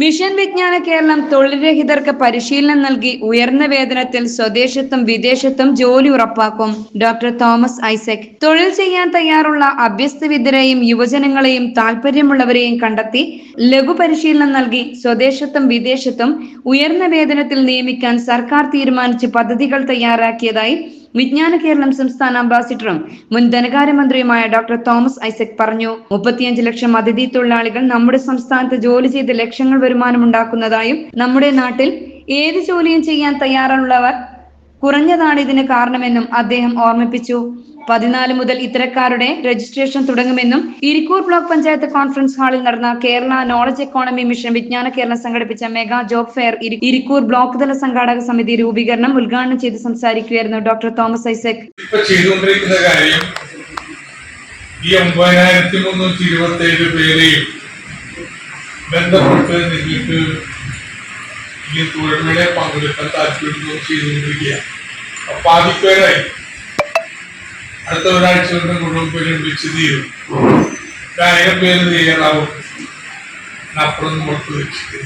Mission Vijnana Keralam തൊഴിൽരഹിതർക്ക് പരിശീലനം നൽകി ഉയർന്ന വേതനത്തിൽ സ്വദേശത്തും വിദേശത്തും ജോലി ഉറപ്പാക്കും. ഡോക്ടർ തോമസ് ഐസക്. തൊഴിൽ ചെയ്യാൻ തയ്യാറുള്ള അഭ്യസ്തവിദ്യരെയും യുവജനങ്ങളെയും താല്പര്യമുള്ളവരെയും കണ്ടെത്തി ലഘു പരിശീലനം നൽകി സ്വദേശത്തും വിദേശത്തും ഉയർന്ന വേതനത്തിൽ നിയമിക്കാൻ സർക്കാർ തീരുമാനിച്ച് പദ്ധതികൾ തയ്യാറാക്കിയതായി വിജ്ഞാന കേരളം സംസ്ഥാന അംബാസിഡറും മുൻ ധനകാര്യമന്ത്രിയുമായ ഡോക്ടർ തോമസ് ഐസക് പറഞ്ഞു മുപ്പത്തിയഞ്ച് ലക്ഷം അതിഥി തൊഴിലാളികൾ നമ്മുടെ സംസ്ഥാനത്ത് ജോലി ചെയ്ത് ലക്ഷങ്ങൾ വരുമാനം ഉണ്ടാക്കുന്നതായും നമ്മുടെ നാട്ടിൽ ഏത് ജോലിയും ചെയ്യാൻ തയ്യാറുള്ളവർ കുറഞ്ഞതാണ് ഇതിന് കാരണമെന്നും അദ്ദേഹം ഓർമ്മിപ്പിച്ചു. പതിനാല് മുതൽ ഇത്തരക്കാരുടെ രജിസ്ട്രേഷൻ തുടങ്ങുമെന്നും ഇരിക്കൂർ ബ്ലോക്ക് പഞ്ചായത്ത് കോൺഫറൻസ് ഹാളിൽ നടന്ന Kerala knowledge economy mission Vijnana Keralam സംഘടിപ്പിച്ച mega job fair Irikkur block തല സംഘാടക സമിതി രൂപീകരണം ഉദ്ഘാടനം ചെയ്ത് സംസാരിക്കുകയായിരുന്നു ഡോക്ടർ തോമസ് ഐസക്. ഈ ഒമ്പതിനായിരത്തി ബന്ധപ്പെട്ട് നിങ്ങൾക്ക് ഈ തൊഴിലുകളെ പങ്കെടുക്കാൻ താല്പര്യം ചെയ്തുകൊണ്ടിരിക്കുക അപ്പൊ ആദ്യപ്പേരായി അടുത്ത ഒരാഴ്ച കൊണ്ട് മുഴുവൻ പേരും വിളിച്ച് പേര് തയ്യാറാവും. അപ്പുറം പുറത്ത് വെച്ചിട്ട്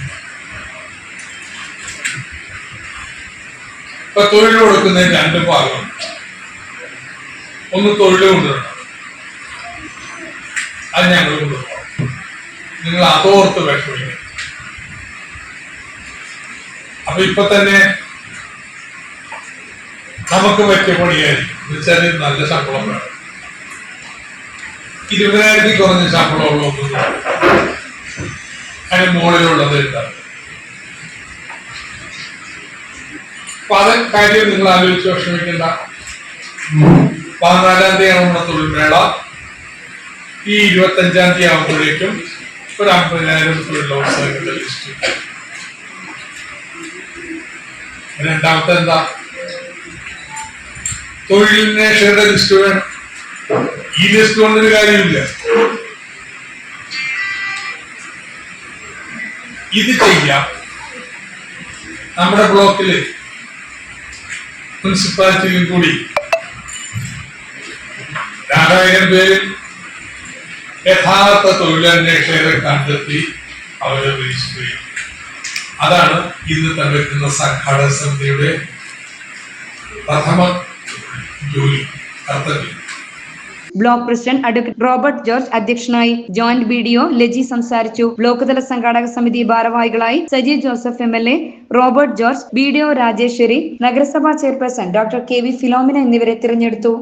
ഇപ്പൊ തൊഴിൽ കൊടുക്കുന്നതിന് രണ്ട് ഭാഗം. ഒന്ന് തൊഴിൽ കൊണ്ടുവരണം. അത് ഞങ്ങൾ കൊണ്ടുപോകണം നിങ്ങൾ അതോർത്ത് വിഷമിക്കും അപ്പൊ ഇപ്പൊ തന്നെ നമുക്ക് പറ്റിയ പണിയായിരിക്കും. വിളിച്ചാൽ നല്ല ശമ്പളം വേണം. ഇരുപതിനായിരത്തി കുറഞ്ഞ ശമ്പളമുള്ള ഒന്നും അതിന് മുകളിലുള്ളത് എന്താണ് അപ്പൊ അത് കാര്യം നിങ്ങൾ ആലോചിച്ച് വിഷമിക്കേണ്ട. പതിനാലാം തീയതി ആവുമ്പോൾ തൊഴിൽമേള ഈ ഇരുപത്തി അഞ്ചാം തീയതി ആവുമ്പോഴേക്കും ഒരു അമ്പതിനായിരം തൊഴിലവസരങ്ങളുടെ ലിസ്റ്റ് രണ്ടാമത്തെ എന്താ? തൊഴിലിനേഷയുടെ ലിസ്റ്റ് വേണം. ഈ ലിസ്റ്റ് കൊണ്ടൊരു കാര്യമില്ല ഇത് ചെയ്യാം. നമ്മുടെ ബ്ലോക്കിൽ മുനിസിപ്പാലിറ്റിയിലും കൂടി രണ്ടായിരം പേരിൽ യഥാർത്ഥ തൊഴിലന്വേഷകരെ കണ്ടെത്തി അവരെ രജിസ്റ്റർ അതാണ് ഇന്ന് തന്നെ സംഘാടക സമിതിയുടെ പ്രഥമ ജോലി കർത്തവ്യം block president advocate Robert George അധ്യക്ഷനായി joint B D O Laji സംസാരിച്ചു. ബ്ലോക്ക് തല സംഘാടക സമിതി ഭാരവാഹികളായി Saji Joseph M L A Robert George B D O Rajeshwari നഗരസഭാ chairperson doctor K V Philomina എന്നിവരെ തിരഞ്ഞെടുത്തു.